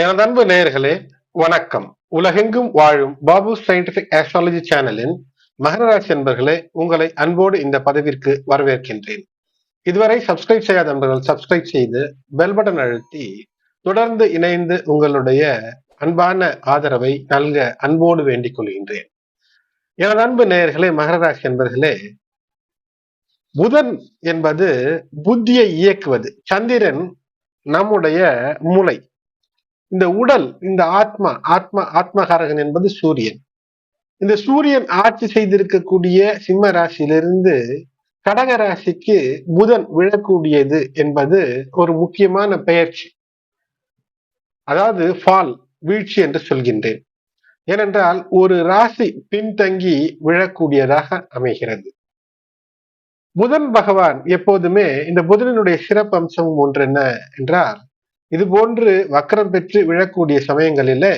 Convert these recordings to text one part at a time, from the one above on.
எனது அன்பு நேயர்களே வணக்கம். உலகெங்கும் வாழும் பாபு சயின்டிபிக் ஆஸ்ட்ராலஜி சேனலின் மகரராசி என்பர்களே உங்களை அன்போடு இந்த பதவிற்கு வரவேற்கின்றேன். இதுவரை சப்ஸ்கிரைப் செய்யாத நண்பர்கள் சப்ஸ்கிரைப் செய்து பெல் பட்டன் அழுத்தி தொடர்ந்து இணைந்து உங்களுடைய அன்பான ஆதரவை நல்க அன்போடு வேண்டிக் கொள்கின்றேன். எனது அன்பு நேயர்களே மகரராசி என்பர்களே புதன் என்பது புத்தியை இயக்குவது சந்திரன் நம்முடைய மூளை. இந்த உடல் இந்த ஆத்மா ஆத்மா ஆத்மகாரகன் என்பது சூரியன். இந்த சூரியன் ஆட்சி செய்திருக்கக்கூடிய சிம்ம ராசியிலிருந்து கடக ராசிக்கு புதன் விழக்கூடியது என்பது ஒரு முக்கியமான பெயர்ச்சி. அதாவது ஃபால் வீழ்ச்சி என்று சொல்கின்றேன். ஏனென்றால் ஒரு ராசி பின்தங்கி விழக்கூடியதாக அமைகிறது. புதன் பகவான் எப்போதுமே இந்த புதனினுடைய சிறப்பு சிறப்பம்சம் ஒன்று என்ன என்றால் இது போன்று வக்கரம் பெற்று விழக்கூடிய சமயங்களிலே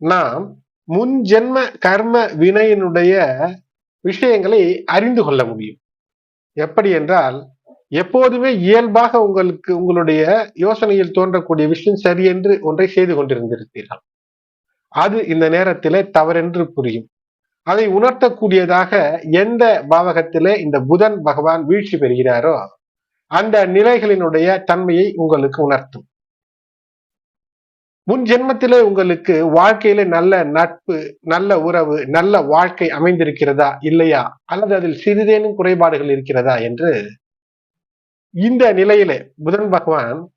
நாம் முன் ஜென்ம கர்ம வினையினுடைய விஷயங்களை அறிந்து கொள்ள முடியும். எப்படி என்றால் எப்போதுமே இயல்பாக உங்களுக்கு உங்களுடைய யோசனையில் தோன்றக்கூடிய விஷயம் சரி என்று ஒன்றை செய்து கொண்டிருந்திருப்பீர்கள். அது இந்த நேரத்திலே தவறென்று புரியும். அதை உணர்த்தக்கூடியதாக எந்த பாவகத்திலே இந்த புதன் பகவான் வீழ்ச்சி பெறுகிறாரோ அந்த நிலைகளினுடைய தன்மையை உங்களுக்கு உணர்த்தும். முன் ஜென்மத்திலே உங்களுக்கு வாழ்க்கையில நல்ல நட்பு நல்ல உறவு நல்ல வாழ்க்கை அமைந்திருக்கிறதா இல்லையா? அல்லது அதில் சிறிதேனும் குறைபாடுகள் இருக்கிறதா என்று? இந்த நிலையிலே புதன் பகவான்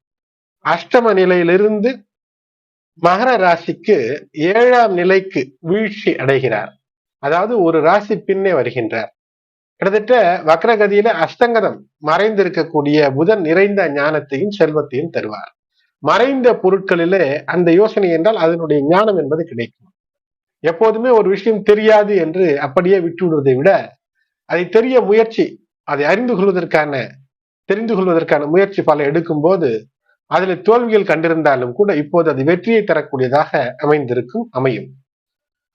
அஷ்டம நிலையிலிருந்து மகர ராசிக்கு ஏழாம் நிலைக்கு வீழ்ச்சி அடைகிறார். அதாவது ஒரு ராசி பின்னே வருகின்றார். கிட்டத்தட்ட வக்ரகதியில அஷ்டங்கதம் மறைந்திருக்கக்கூடிய புதன் நிறைந்த ஞானத்தையும் செல்வத்தையும் தருவார். மறைந்த பொருட்களிலே அந்த யோசனை என்றால் அதனுடைய ஞானம் என்பது கிடைக்கும். எப்போதுமே ஒரு விஷயம் தெரியாது என்று அப்படியே விட்டு விடுவதை விட அதை தெரிய முயற்சி அதை அறிந்து கொள்வதற்கான தெரிந்து கொள்வதற்கான முயற்சி பல எடுக்கும் போது அதில் தோல்விகள் கண்டிருந்தாலும் கூட இப்போது அது வெற்றியை தரக்கூடியதாக அமைந்திருக்கும் அமையும்.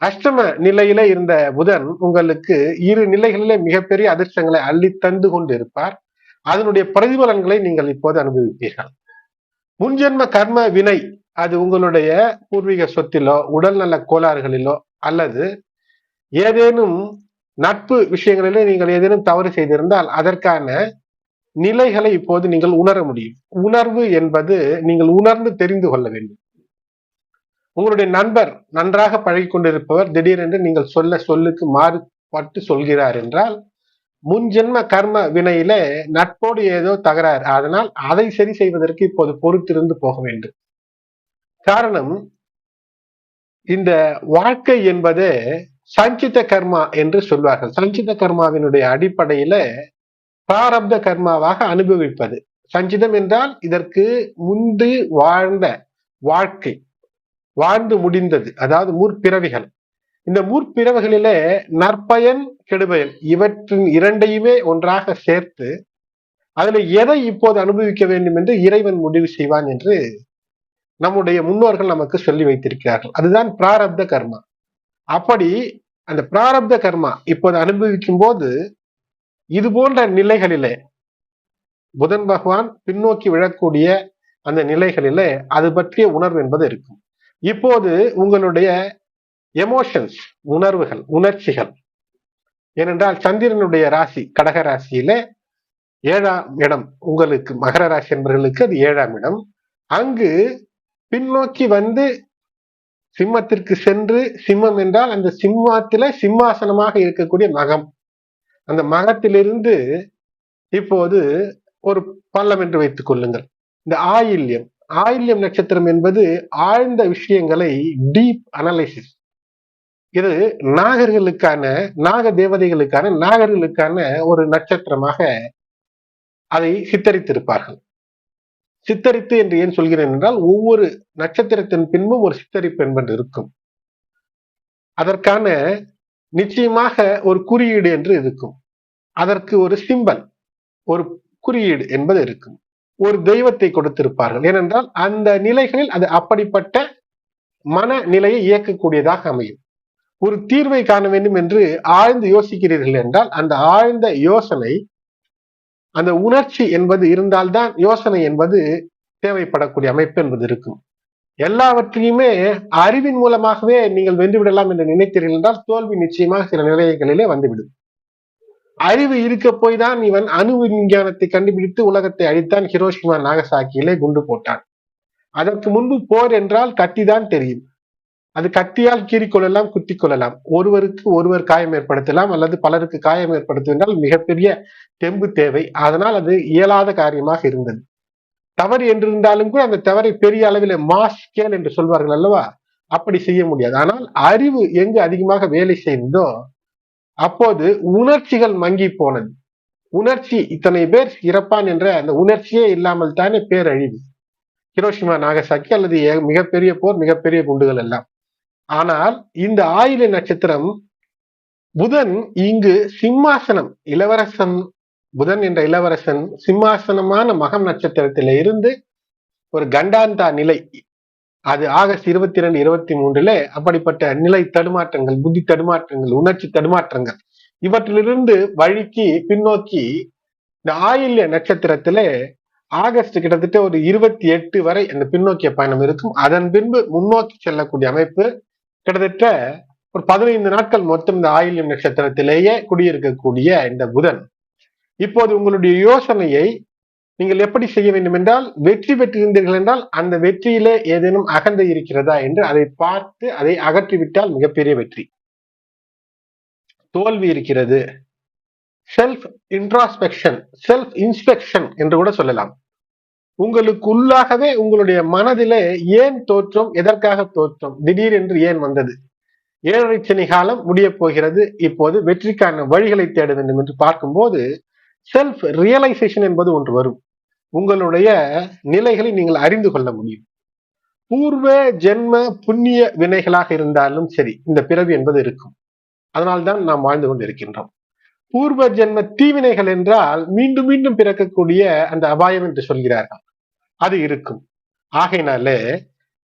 அஷ்டம நிலையில இருந்த புதன் உங்களுக்கு இரு நிலைகளிலே மிகப்பெரிய அதிர்ஷ்டங்களை அள்ளி தந்து கொண்டு இருப்பார் அதனுடைய பிரதிபலன்களை நீங்கள் இப்போது அனுபவிப்பீர்கள். முன்ஜென்ம கர்ம வினை அது உங்களுடைய பூர்வீக சொத்திலோ உடல்நல கோளாறுகளிலோ அல்லது ஏதேனும் நட்பு விஷயங்களிலே நீங்கள் ஏதேனும் தவறு செய்திருந்தால் அதற்கான நிலைகளை இப்போது நீங்கள் உணர முடியும். உணர்வு என்பது நீங்கள் உணர்ந்து தெரிந்து கொள்ள வேண்டும். உங்களுடைய நண்பர் நன்றாக பழகி கொண்டிருப்பவர் திடீரென்று நீங்கள் சொல்ல சொல்லுக்கு மாறுபட்டு சொல்கிறார் என்றால் முன் ஜென்ம கர்ம வினையில நட்போடு ஏதோ தகராறு. அதனால் அதை சரி செய்வதற்கு இப்போது பொறுத்திருந்து போக வேண்டும். காரணம் இந்த வாழ்க்கை என்பது சஞ்சித கர்மா என்று சொல்வார்கள். சஞ்சித கர்மாவினுடைய அடிப்படையில பிராரப்த கர்மாவாக அனுபவிப்பது. சஞ்சிதம் என்றால் இதற்கு முந்து வாழ்ந்த வாழ்க்கை வாழ்ந்து முடிந்தது. அதாவது முற்பிறவிகள். இந்த முற்பிறவுகளிலே நற்பயன் கெடுபயன் இவற்றின் இரண்டையுமே ஒன்றாக சேர்த்து அதில் எதை இப்போது அனுபவிக்க வேண்டும் என்று இறைவன் முடிவு செய்வான் என்று நம்முடைய முன்னோர்கள் நமக்கு சொல்லி வைத்திருக்கிறார்கள். அதுதான் பிராரப்த கர்மா. அப்படி அந்த பிராரப்த கர்மா இப்போது அனுபவிக்கும் போது இது போன்ற நிலைகளிலே புதன் பகவான் பின்னோக்கி விழக்கூடிய அந்த நிலைகளிலே அது பற்றிய உணர்வு என்பது இருக்கும். இப்போது உங்களுடைய எமோஷன்ஸ் உணர்வுகள் உணர்ச்சிகள். ஏனென்றால் சந்திரனுடைய ராசி கடக ராசியில ஏழாம் இடம். உங்களுக்கு மகர ராசி என்பவர்களுக்கு அது ஏழாம் இடம். அங்கு பின்னோக்கி வந்து சிம்மத்திற்கு சென்று சிம்மம் என்றால் அந்த சிம்மத்தில சிம்மாசனமாக இருக்கக்கூடிய மகம். அந்த மகத்திலிருந்து இப்போது ஒரு பள்ளம் என்று வைத்துக் கொள்ளுங்கள். இந்த ஆயில்யம். ஆயில்யம் நட்சத்திரம் என்பது ஆழ்ந்த விஷயங்களை டீப் அனலைசிஸ் இது நாகர்களுக்கான நாக தேவதைகளுக்கான நாகர்களுக்கான ஒரு நட்சத்திரமாக அதை சித்தரித்திருப்பார்கள். சித்தரித்து என்று ஏன் சொல்கிறேன் என்றால் ஒவ்வொரு நட்சத்திரத்தின் பின்பும் ஒரு சித்தரிப்பு என்பது இருக்கும். அதற்கான நிச்சயமாக ஒரு குறியீடு என்று இருக்கும். அதற்கு ஒரு சிம்பல் ஒரு குறியீடு என்பது இருக்கும். ஒரு தெய்வத்தை கொடுத்திருப்பார்கள். ஏனென்றால் அந்த நிலைகளில் அது அப்படிப்பட்ட மன நிலையை இயக்கக்கூடியதாக அமையும். ஒரு தீர்வை காண வேண்டும் என்று ஆழ்ந்து யோசிக்கிறீர்கள் என்றால் அந்த ஆழ்ந்த யோசனை அந்த உணர்ச்சி என்பது இருந்தால்தான் யோசனை என்பது தேவைப்படக்கூடிய அமைப்பு என்பது இருக்கும். எல்லாவற்றையுமே அறிவின் மூலமாகவே நீங்கள் வென்று விடலாம் என்று நினைத்தீர்கள் என்றால் தோல்வி நிச்சயமாக சில நிலையங்களிலே வந்துவிடும். அறிவு இருக்க போய் தான் இவன் அணு விஞ்ஞானத்தை கண்டுபிடித்து உலகத்தை அழித்தான் ஹிரோஷிமா நாகசாக்கியிலே குண்டு போட்டான். அதற்கு முன்பு போர் என்றால் கத்திதான் தெரியும். அது கத்தியால் கீறிக்கொள்ளலாம் குத்தி கொள்ளலாம் ஒருவருக்கு ஒருவர் காயம் ஏற்படுத்தலாம் அல்லது பலருக்கு காயம் ஏற்படுத்துவதால் மிகப்பெரிய தெம்பு தேவை. அதனால் அது இயலாத காரியமாக இருந்தது. தவறு என்றிருந்தாலும் கூட அந்த தவறை பெரிய அளவில் மாஸ் ஸ்கேல் என்று சொல்வார்கள் அல்லவா? அப்படி செய்ய முடியாது. ஆனால் அறிவு எங்கு அதிகமாக வேலை செய்ததோ அப்போது உணர்ச்சிகள் மங்கி போனது. உணர்ச்சி இத்தனை பேர் இறப்பான் என்ற அந்த உணர்ச்சியே இல்லாமல் தானே பேரழிவு. ஹிரோஷிமா நாகசாக்கி அல்லது மிகப்பெரிய போர் மிகப்பெரிய குண்டுகள் எல்லாம். ஆனால் இந்த ஆயில நட்சத்திரம் புதன் இங்கு சிம்மாசனம் இளவரசன் புதன் என்ற இளவரசன் சிம்மாசனமான மகம் நட்சத்திரத்தில இருந்து ஒரு கண்டாந்தா நிலை. அது ஆகஸ்ட் இருபத்தி ரெண்டு இருபத்தி மூன்றுல அப்படிப்பட்ட நிலை தடுமாற்றங்கள் புத்தி தடுமாற்றங்கள் உணர்ச்சி தடுமாற்றங்கள். இவற்றிலிருந்து வழிக்கு பின்னோக்கி இந்த ஆயில்ய நட்சத்திரத்துல ஆகஸ்ட் கிட்டத்தட்ட ஒரு இருபத்தி எட்டு வரை அந்த பின்னோக்கிய பயணம் இருக்கும். அதன் பின்பு முன்னோக்கி செல்லக்கூடிய அமைப்பு கிட்டத்தட்ட ஒரு பதினைந்து நாட்கள் மொத்தம் இந்த ஆயில்யம் நட்சத்திரத்திலேயே குடியிருக்கக்கூடிய இந்த புதன். இப்போது உங்களுடைய யோசனையை நீங்கள் எப்படி செய்ய வேண்டும் என்றால் வெற்றி பெற்றிருந்தீர்கள் என்றால் அந்த வெற்றியிலே ஏதேனும் அகந்தை இருக்கிறதா என்று அதை பார்த்து அதை அகற்றிவிட்டால் மிகப்பெரிய வெற்றி. தோல்வி இருக்கிறது. செல்ஃப் இன்ட்ராஸ்பெக்ஷன் செல்ஃப் இன்ஸ்பெக்ஷன் என்று கூட சொல்லலாம். உங்களுக்குள்ளாகவே உங்களுடைய மனதிலே ஏன் தோற்றம் எதற்காக தோற்றம்? திடீர் என்று ஏன் வந்தது? ஏழரை சனி காலம் முடிய போகிறது. இப்போது வெற்றிக்கான வழிகளை தேட வேண்டும் என்று பார்க்கும்போது செல்ஃப் ரியலைசேஷன் என்பது ஒன்று வரும். உங்களுடைய நிலைகளை நீங்கள் அறிந்து கொள்ள முடியும். பூர்வ ஜென்ம புண்ணிய வினைகளாக இருந்தாலும் சரி இந்த பிறவி என்பது இருக்கும். அதனால்தான் நாம் வாழ்ந்து கொண்டிருக்கின்றோம். பூர்வ ஜென்ம தீவினைகள் என்றால் மீண்டும் மீண்டும் பிறக்கக்கூடிய அந்த அபாயம் என்று சொல்கிறார்கள். அது இருக்கும். ஆகையினால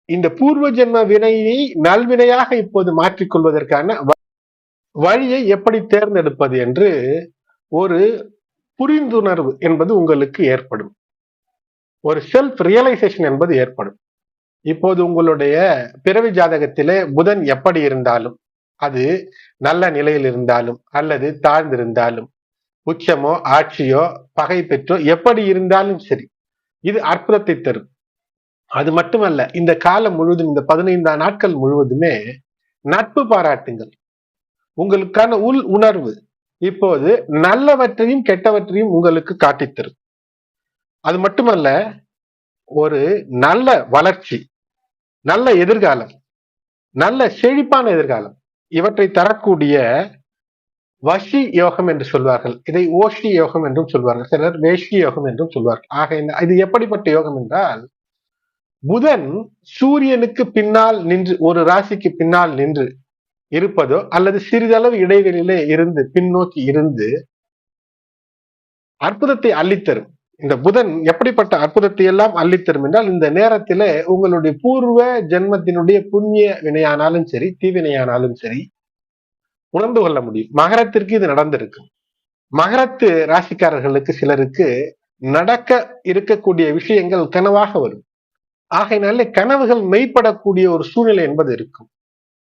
இந்த பூர்வ ஜென்ம வினையை நல்வினையாக இப்போது மாற்றிக்கொள்வதற்கான வழியை எப்படி தேர்ந்தெடுப்பது என்று ஒரு புரிந்துணர்வு என்பது உங்களுக்கு ஏற்படும். ஒரு செல்ஃப் ரியலைசேஷன் என்பது ஏற்படும். இப்போது உங்களுடைய பிறவி ஜாதகத்திலே புதன் எப்படி இருந்தாலும் அது நல்ல நிலையில் இருந்தாலும் அல்லது தாழ்ந்திருந்தாலும் உச்சமோ ஆட்சியோ பகை பெற்றோ எப்படி இருந்தாலும் சரி இது அற்புதத்தை தரும். அது மட்டுமல்ல இந்த காலம் முழுவதும் இந்த பதினைந்தாம் நாட்கள் முழுவதுமே நட்பு பாராட்டுங்கள். உங்களுக்கான உள் உணர்வு இப்போது நல்லவற்றையும் கெட்டவற்றையும் உங்களுக்கு காட்டித்தரும். அது மட்டுமல்ல ஒரு நல்ல வளர்ச்சி நல்ல எதிர்காலம் நல்ல செழிப்பான எதிர்காலம் இவற்றை தரக்கூடிய வஷி யோகம் என்று சொல்வார்கள். இதை ஓஷி யோகம் என்றும் சொல்வார்கள். சிலர் வேஷ்டி யோகம் என்றும் சொல்வார்கள். ஆக இது எப்படிப்பட்ட யோகம் என்றால் புதன் சூரியனுக்கு பின்னால் நின்று ஒரு ராசிக்கு பின்னால் நின்று இருப்பதோ அல்லது சிறிதளவு இடைவெளியிலே இருந்து பின்னோக்கி இருந்து அற்புதத்தை அள்ளித்தரும். இந்த புதன் எப்படிப்பட்ட அற்புதத்தை எல்லாம் அள்ளித்தரும் என்றால் இந்த நேரத்திலே உங்களுடைய பூர்வ ஜென்மத்தினுடைய புண்ணிய வினையானாலும் சரி தீவினையானாலும் சரி உணர்ந்து கொள்ள முடியும். மகரத்திற்கு இது நடந்திருக்கு. மகரத்து ராசிக்காரர்களுக்கு சிலருக்கு நடக்க இருக்கக்கூடிய விஷயங்கள் கனவாக வரும். ஆகையினாலே கனவுகள் மெய்ப்படக்கூடிய ஒரு சூழ்நிலை என்பது இருக்கும்.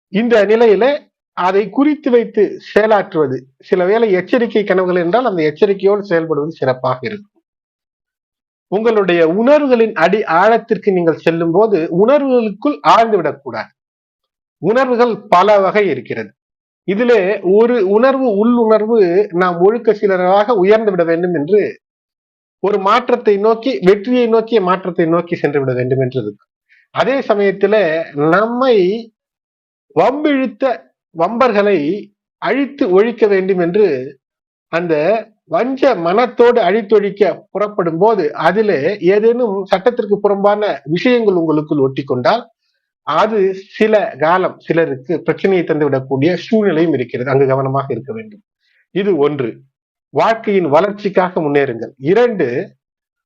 இந்த நிலையில அதை குறித்து வைத்து செயலாற்றுவது சில வேளை எச்சரிக்கை கனவுகள் என்றால் அந்த எச்சரிக்கையோடு செயல்படுவது சிறப்பாக இருக்கும். உங்களுடைய உணர்வுகளின் அடி ஆழத்திற்கு நீங்கள் செல்லும் போது உணர்வுகளுக்குள் ஆழ்ந்து விடக்கூடாது. உணர்வுகள் பல வகை இருக்கிறது. இதிலே ஒரு உணர்வு உள்ளுணர்வு நாம் ஒழுக்க சிலராக உயர்ந்து விட வேண்டும் என்று ஒரு மாற்றத்தை நோக்கி வெற்றியை நோக்கிய மாற்றத்தை நோக்கி சென்று விட வேண்டும் என்று இருக்கு அதே சமயத்துல நம்மை வம்பிழுத்த வம்பர்களை அழித்து ஒழிக்க வேண்டும் என்று அந்த வஞ்ச மனத்தோடு அழித்தொழிக்க புறப்படும் போது அதிலே ஏதேனும் சட்டத்திற்கு புறம்பான விஷயங்கள் உங்களுக்குள் ஒட்டி கொண்டால் அது சில காலம் சிலருக்கு பிரச்சனையை தந்துவிடக்கூடிய சூழ்நிலையும் இருக்கிறது. அங்கு கவனமாக இருக்க வேண்டும். இது ஒன்று. வாழ்க்கையின் வளர்ச்சிக்காக முன்னேறுங்கள். இரண்டு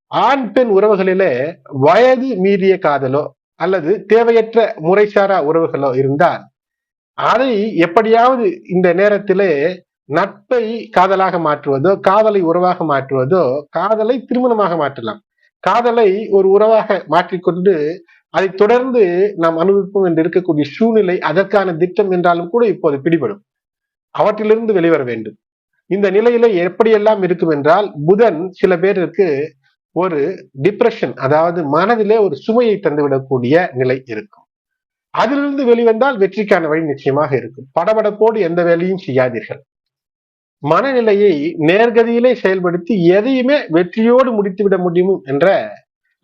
ஆண் பெண் உறவுகளிலே வயது மீறிய காதலோ அல்லது தேவையற்ற முறைசாரா உறவுகளோ இருந்தால் அதை எப்படியாவது இந்த நேரத்திலே நட்பை காதலாக மாற்றுவதோ காதலை உறவாக மாற்றுவதோ காதலை திருமணமாக மாற்றலாம். காதலை ஒரு உறவாக மாற்றிக்கொண்டு அதை தொடர்ந்து நாம் அனுபவிப்போம் என்று இருக்கக்கூடிய சூழ்நிலை அதற்கான திட்டம் என்றாலும் கூட இப்போது பிடிபடும். அவற்றிலிருந்து வெளிவர வேண்டும். இந்த நிலையில எப்படியெல்லாம் இருக்கும் என்றால் புதன் சில பேருக்கு ஒரு டிப்ரெஷன் அதாவது மனதிலே ஒரு சுமையை தந்துவிடக்கூடிய நிலை இருக்கும். அதிலிருந்து வெளிவந்தால் வெற்றிக்கான வழி நிச்சயமாக இருக்கும். படபடப்போடு எந்த வேலையும் செய்யாதீர்கள். மனநிலையை நேர்கதியிலே செயல்படுத்தி எதையுமே வெற்றியோடு முடித்துவிட முடியும் என்ற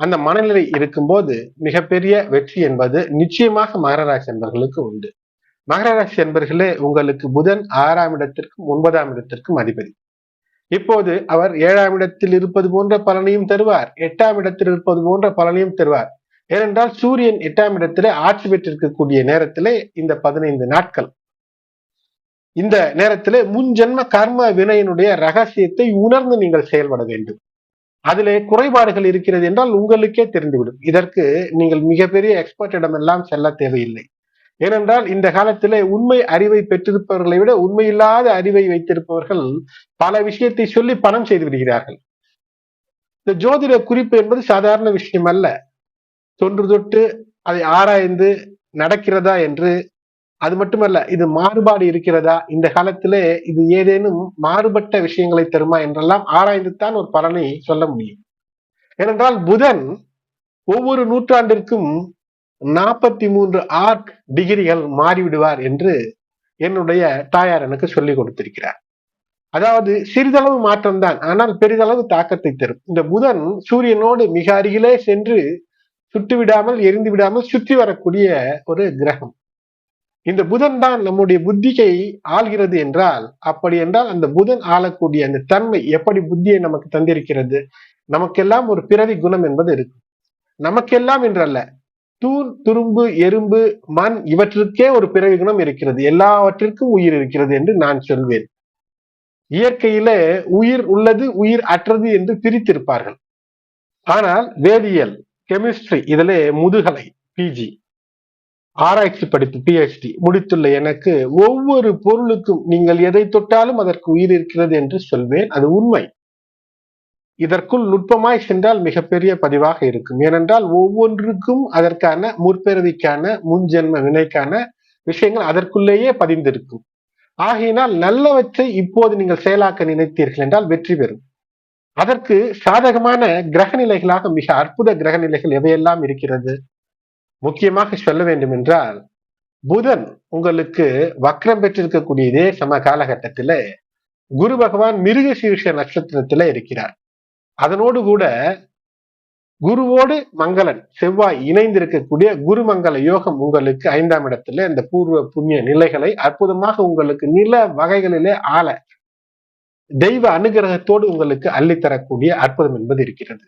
அந்த மனநிலை இருக்கும்போது மிகப்பெரிய வெற்றி என்பது நிச்சயமாக மகர ராசி என்பர்களுக்கு உண்டு. மகர ராசி என்பர்களே உங்களுக்கு புதன் ஆறாம் இடத்திற்கும் ஒன்பதாம் இடத்திற்கும் அதிபதி. இப்போது அவர் ஏழாம் இடத்தில் இருப்பது போன்ற பலனையும் தருவார் எட்டாம் இடத்தில் இருப்பது போன்ற பலனையும் தருவார். ஏனென்றால் சூரியன் எட்டாம் இடத்திலே ஆட்சி பெற்றிருக்கக்கூடிய நேரத்திலே இந்த பதினைந்து நாட்கள். இந்த நேரத்திலே முன்ஜென்ம கர்ம வினையினுடைய ரகசியத்தை உணர்ந்து நீங்கள் செயல்பட வேண்டும். அதிலே குறைபாடுகள் இருக்கிறது என்றால் உங்களுக்கே தெரிந்துவிடும். இதற்கு நீங்கள் மிகப்பெரிய எக்ஸ்பர்ட்டிடம் எல்லாம் செல்ல தேவையில்லை. ஏனென்றால் இந்த காலத்திலே உண்மை அறிவை பெற்றிருப்பவர்களை விட உண்மையில்லாத அறிவை வைத்திருப்பவர்கள் பல விஷயத்தை சொல்லி பணம் செய்து விடுகிறார்கள். இந்த ஜோதிட குறிப்பு என்பது சாதாரண விஷயம் அல்ல தொன்று தொட்டு அதை ஆராய்ந்து நடக்கிறதா என்று அது மட்டுமல்ல இது மாறுபாடு இருக்கிறதா? இந்த காலத்திலே இது ஏதேனும் மாறுபட்ட விஷயங்களை தருமா என்றெல்லாம் ஆராய்ந்துத்தான் ஒரு பலனை சொல்ல முடியும். ஏனென்றால் புதன் ஒவ்வொரு நூற்றாண்டிற்கும் நாற்பத்தி மூன்று ஆர்க் டிகிரிகள் மாறிவிடுவார் என்று என்னுடைய தாயார் எனக்கு சொல்லிக் கொடுத்திருக்கிறார். அதாவது சிறிதளவு மாற்றம் தான் ஆனால் பெரிதளவு தாக்கத்தை தரும். இந்த புதன் சூரியனோடு மிக அருகிலே சென்று சுட்டு விடாமல் எரிந்து விடாமல் சுற்றி வரக்கூடிய ஒரு கிரகம். இந்த புதன் தான் நம்முடைய புத்தியை ஆள்கிறது என்றால் அப்படி என்றால் அந்த புதன் ஆளக்கூடிய அந்த தன்மை எப்படி புத்தியை நமக்கு தந்திருக்கிறது? நமக்கெல்லாம் ஒரு பிறவி குணம் என்பது இருக்கு. நமக்கெல்லாம் என்றல்ல தூண் துரும்பு எறும்பு மண் இவற்றுக்கே ஒரு பிறவி குணம் இருக்கிறது. எல்லாவற்றிற்கும் உயிர் இருக்கிறது என்று நான் சொல்வேன். இயற்கையில உயிர் உள்ளது உயிர் அற்றது என்று பிரித்திருப்பார்கள். ஆனால் வேதியியல் கெமிஸ்ட்ரி இதிலே முதுகலை பிஜி ஆராய்ச்சி படிப்பு பிஹெச்டி முடித்துள்ள எனக்கு ஒவ்வொரு பொருளுக்கும் நீங்கள் எதை தொட்டாலும் அதற்கு உயிர் இருக்கிறது என்று சொல்வேன். அது உண்மை. இதற்குள் நுட்பமாய் சென்றால் மிகப்பெரிய பதிவாக இருக்கும். ஏனென்றால் ஒவ்வொன்றுக்கும் அதற்கான முற்பிறவிக்கான முன்ஜென்ம வினைக்கான விஷயங்கள் அதற்குள்ளேயே பதிந்திருக்கும். ஆகையினால் நல்லவற்றை இப்போது நீங்கள் செயலாக்க நினைத்தீர்கள் என்றால் வெற்றி பெறும். அதற்கு சாதகமான கிரக நிலைகளாக மிக அற்புத கிரக நிலைகள் எவையெல்லாம் இருக்கிறது? முக்கியமாக சொல்ல வேண்டும் என்றால் புதன் உங்களுக்கு வக்ரம் பெற்றிருக்கக்கூடிய இதே சம காலகட்டத்தில குரு பகவான் மிருக சீர்ஷ நட்சத்திரத்தில இருக்கிறார். அதனோடு கூட குருவோடு மங்களன் செவ்வாய் இணைந்திருக்கக்கூடிய குருமங்கல யோகம் உங்களுக்கு ஐந்தாம் இடத்துல இந்த பூர்வ புண்ணிய நிலைகளை அற்புதமாக உங்களுக்கு நில வகைகளிலே ஆள தெய்வ அனுகிரகத்தோடு உங்களுக்கு அள்ளித்தரக்கூடிய அற்புதம் என்பது இருக்கிறது.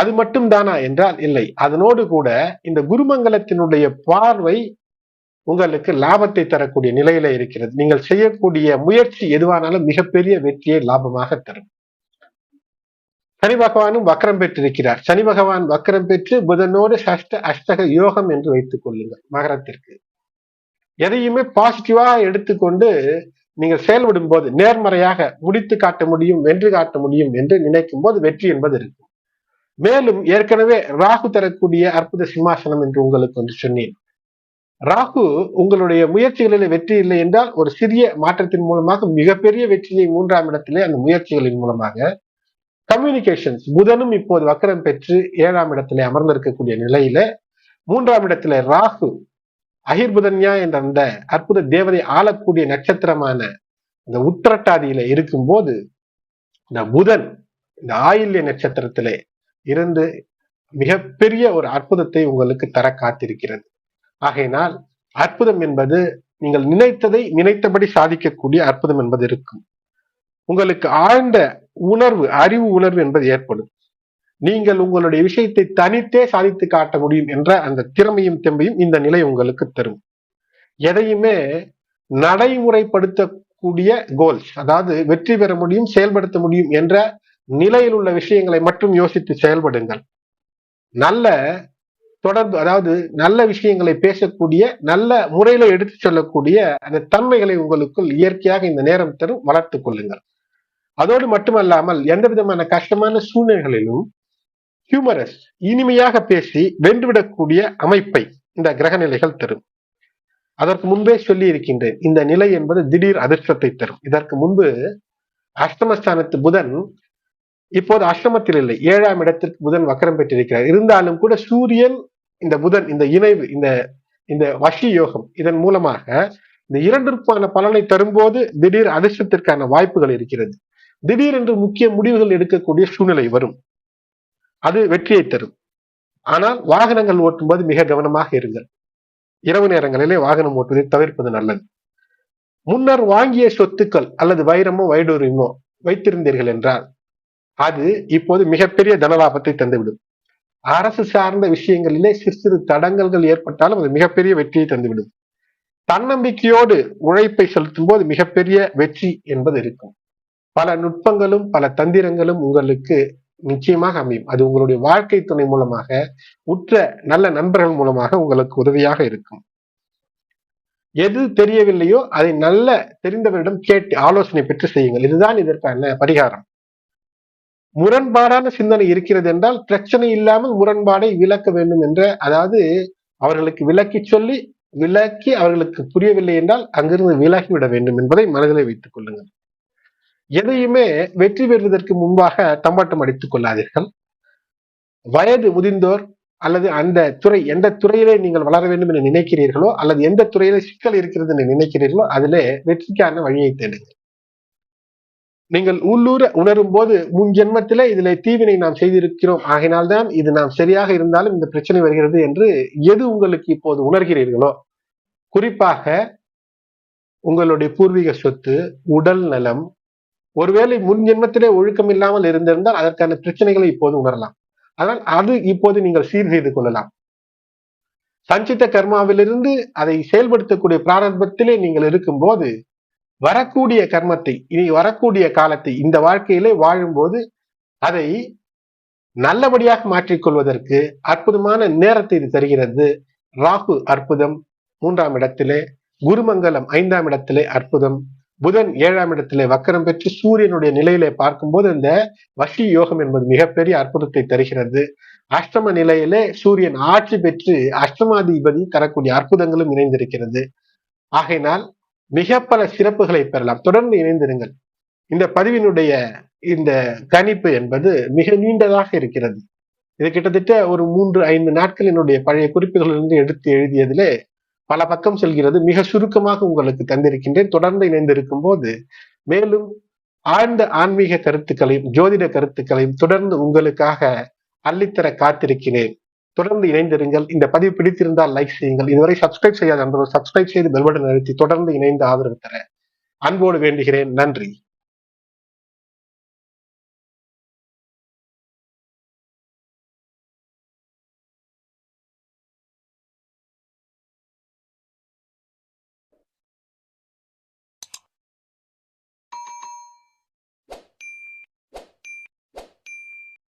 அது மட்டும் தானா என்றால் இல்லை. அதனோடு கூட இந்த குருமங்கலத்தினுடைய பார்வை உங்களுக்கு லாபத்தை தரக்கூடிய நிலையில இருக்கிறது. நீங்கள் செய்யக்கூடிய முயற்சி எதுவானாலும் மிகப்பெரிய வெற்றியை லாபமாக தரும். சனி பகவானும் வக்கரம் பெற்றிருக்கிறார். சனி பகவான் வக்கரம் பெற்று புதனோடு சஷ்ட அஷ்டக யோகம் என்று வைத்துக் கொள்ளுங்கள் மகரத்திற்கு. எதையுமே பாசிட்டிவாக எடுத்துக்கொண்டு நீங்கள் செயல்படும் போது நேர்மறையாக முடித்து காட்ட முடியும் வென்று காட்ட முடியும் என்று நினைக்கும் போது வெற்றி என்பது இருக்கும். மேலும் ஏற்கனவே ராகு தரக்கூடிய அற்புத சிம்மாசனம் என்று உங்களுக்கு வந்து சொன்னேன். ராகு உங்களுடைய முயற்சிகளில் வெற்றி இல்லை என்றால் ஒரு சிறிய மாற்றத்தின் மூலமாக மிகப்பெரிய வெற்றியை மூன்றாம் இடத்திலே அந்த முயற்சிகளின் மூலமாக கம்யூனிகேஷன்ஸ் புதனும் இப்போது வக்கரம் பெற்று ஏழாம் இடத்திலே அமர்ந்திருக்கக்கூடிய நிலையில மூன்றாம் இடத்துல ராகு அகிர்புதன்யா என்ற அந்த அற்புத தேவதை ஆளக்கூடிய நட்சத்திரமான இந்த உத்திரட்டாதியில இருக்கும்போது இந்த புதன் இந்த ஆயில்ய நட்சத்திரத்திலே இருந்து மிகப்பெரிய ஒரு அற்புதத்தை உங்களுக்கு தர காத்திருக்கிறது. ஆகையினால் அற்புதம் என்பது நீங்கள் நினைத்ததை நினைத்தபடி சாதிக்கக்கூடிய அற்புதம் என்பது இருக்கும். உங்களுக்கு ஆழ்ந்த உணர்வு அறிவு உணர்வு என்பது ஏற்படும். நீங்கள் உங்களுடைய விஷயத்தை தனித்தே சாதித்து காட்ட முடியும் என்ற அந்த திறமையும் தெம்பையும் இந்த நிலை உங்களுக்கு தரும். எதையுமே நடைமுறைப்படுத்தக்கூடிய கோல்ஸ் அதாவது வெற்றி பெற முடியும் செயல்படுத்த முடியும் என்ற நிலையில் உள்ள விஷயங்களை மட்டும் யோசித்து செயல்படுங்கள். நல்ல தொடர்பு அதாவது நல்ல விஷயங்களை பேசக்கூடிய நல்ல முறையில எடுத்து சொல்லக்கூடிய அந்த தன்மைகளை உங்களுக்குள் இயற்கையாக இந்த நேரம் தரும் வளர்த்துக் கொள்ளுங்கள். அதோடு மட்டுமல்லாமல் எந்த விதமான கஷ்டமான சூழ்நிலைகளிலும் ஹியூமரஸ் இனிமையாக பேசி வென்றுவிடக்கூடிய அமைப்பை இந்த கிரக நிலைகள் தரும். அதற்கு முன்பே சொல்லி இருக்கின்றேன் இந்த நிலை என்பது திடீர் அதிர்ஷ்டத்தை தரும். இதற்கு முன்பு அஷ்டமஸ்தானத்து புதன் இப்போது அஷ்டமத்தில் இல்லை ஏழாம் இடத்திற்கு புதன் வக்கரம் பெற்றிருக்கிறார். இருந்தாலும் கூட சூரியன் இந்த புதன் இந்த இணைவு இந்த இந்த வஷி யோகம் இதன் மூலமாக இந்த இரண்டிற்கான பலனை தரும்போது திடீர் அதிர்ஷ்டத்திற்கான வாய்ப்புகள் இருக்கிறது. திடீர் என்று முக்கிய முடிவுகள் எடுக்கக்கூடிய சூழ்நிலை வரும். அது வெற்றியை தரும். ஆனால் வாகனங்கள் ஓட்டும்போது மிக கவனமாக இருங்கள். இரவு நேரங்களிலே வாகனம் ஓட்டுவதை தவிர்ப்பது நல்லது. முன்னர் வாங்கிய சொத்துக்கள் அல்லது வைரமோ வைடூரியமோ வைத்திருந்தீர்கள் என்றால் அது இப்போது மிகப்பெரிய தனலாபத்தை தந்துவிடும். அரசு சார்ந்த விஷயங்களிலே சிறு சிறு தடங்கல்கள் ஏற்பட்டாலும் அது மிகப்பெரிய வெற்றியை தந்துவிடும். தன்னம்பிக்கையோடு உழைப்பை செலுத்தும் போது மிகப்பெரிய வெற்றி என்பது இருக்கும். பல நுட்பங்களும் பல தந்திரங்களும் உங்களுக்கு நிச்சயமாக அமையும். அது உங்களுடைய வாழ்க்கை துணை மூலமாக உற்ற நல்ல நண்பர்கள் மூலமாக உங்களுக்கு உதவியாக இருக்கும். எது தெரியவில்லையோ அதை நல்ல தெரிந்தவரிடம் கேட்டு ஆலோசனை பெற்று செய்யுங்கள். இதுதான் இதற்கான பரிகாரம். முரண்பாடான சிந்தனை இருக்கிறது என்றால் பிரச்சனை இல்லாமல் முரண்பாடை விளக்க வேண்டும் என்ற அதாவது அவர்களுக்கு விளக்கி சொல்லி விளக்கி அவர்களுக்கு புரியவில்லை என்றால் அங்கிருந்து விலகிவிட வேண்டும் என்பதை மனதில் வைத்துக் கொள்ளுங்கள். எதையுமே வெற்றி பெறுவதற்கு முன்பாக தம்பாட்டம் அடித்துக் கொள்ளாதீர்கள். வயது முதிர்ந்தோர் அல்லது அந்த துறை எந்த துறையிலே நீங்கள் வளர வேண்டும் என்று நினைக்கிறீர்களோ அல்லது எந்த துறையிலே சிக்கல் இருக்கிறது என்று நினைக்கிறீர்களோ அதிலே வெற்றிக்கான வழியை தேடுங்கள். நீங்கள் உள்ளூர உணரும் போது முன் ஜென்மத்திலே இதிலே தீவினை நாம் செய்திருக்கிறோம். ஆகினால்தான் இது நாம் சரியாக இருந்தாலும் இந்த பிரச்சனை வருகிறது என்று எது உங்களுக்கு இப்போது உணர்கிறீர்களோ? குறிப்பாக உங்களுடைய பூர்வீக சொத்து உடல் நலம் ஒருவேளை முன் ஜென்மத்திலே ஒழுக்கம் இல்லாமல் இருந்திருந்தால் அதற்கான பிரச்சனைகளை இப்போது உணரலாம். அதனால் அது இப்போது நீங்கள் சீர் செய்து கொள்ளலாம். சஞ்சித்த கர்மாவிலிருந்து அதை செயல்படுத்தக்கூடிய பிராரம்பத்திலே நீங்கள் இருக்கும்போது வரக்கூடிய கர்மத்தை இனி வரக்கூடிய காலத்தை இந்த வாழ்க்கையிலே வாழும்போது அதை நல்லபடியாக மாற்றிக்கொள்வதற்கு அற்புதமான நேரத்தை இது தருகிறது. ராகு அற்புதம் மூன்றாம் இடத்திலே குருமங்கலம் ஐந்தாம் இடத்திலே அற்புதம் புதன் ஏழாம் இடத்திலே வக்கரம் பெற்று சூரியனுடைய நிலையிலே பார்க்கும்போது இந்த வஷி யோகம் என்பது மிகப்பெரிய அற்புதத்தை தருகிறது. அஷ்டம நிலையிலே சூரியன் ஆட்சி பெற்று அஷ்டமாதிபதி தரக்கூடிய அற்புதங்களும் இணைந்திருக்கிறது. ஆகையினால் மிக பல சிறப்புகளை பெறலாம். தொடர்ந்து இணைந்திருங்கள். இந்த பதிவினுடைய இந்த கணிப்பு என்பது மிக நீண்டதாக இருக்கிறது. இது கிட்டத்தட்ட ஒரு மூன்று ஐந்து நாட்கள் என்னுடைய பழைய குறிப்புகளிலிருந்து எடுத்து எழுதியதிலே பல பக்கம் செல்கிறது. மிக சுருக்கமாக உங்களுக்கு தந்திருக்கின்றேன். தொடர்ந்து இணைந்திருக்கும் போது மேலும் ஆழ்ந்த ஆன்மீக கருத்துக்களையும் ஜோதிட கருத்துக்களையும் தொடர்ந்து உங்களுக்காக அள்ளித்தர காத்திருக்கிறேன். தொடர்ந்து இணைந்திருங்கள். இந்த பதிவு பிடித்திருந்தால் லைக் செய்யுங்கள். இதுவரை சப்ஸ்கிரைப் செய்யாத நண்பர்கள் சப்ஸ்கிரைப் செய்து பெல்பட்டன் அழுத்தி தொடர்ந்து இணைந்து ஆதரவு தர அன்போடு வேண்டுகிறேன். நன்றி.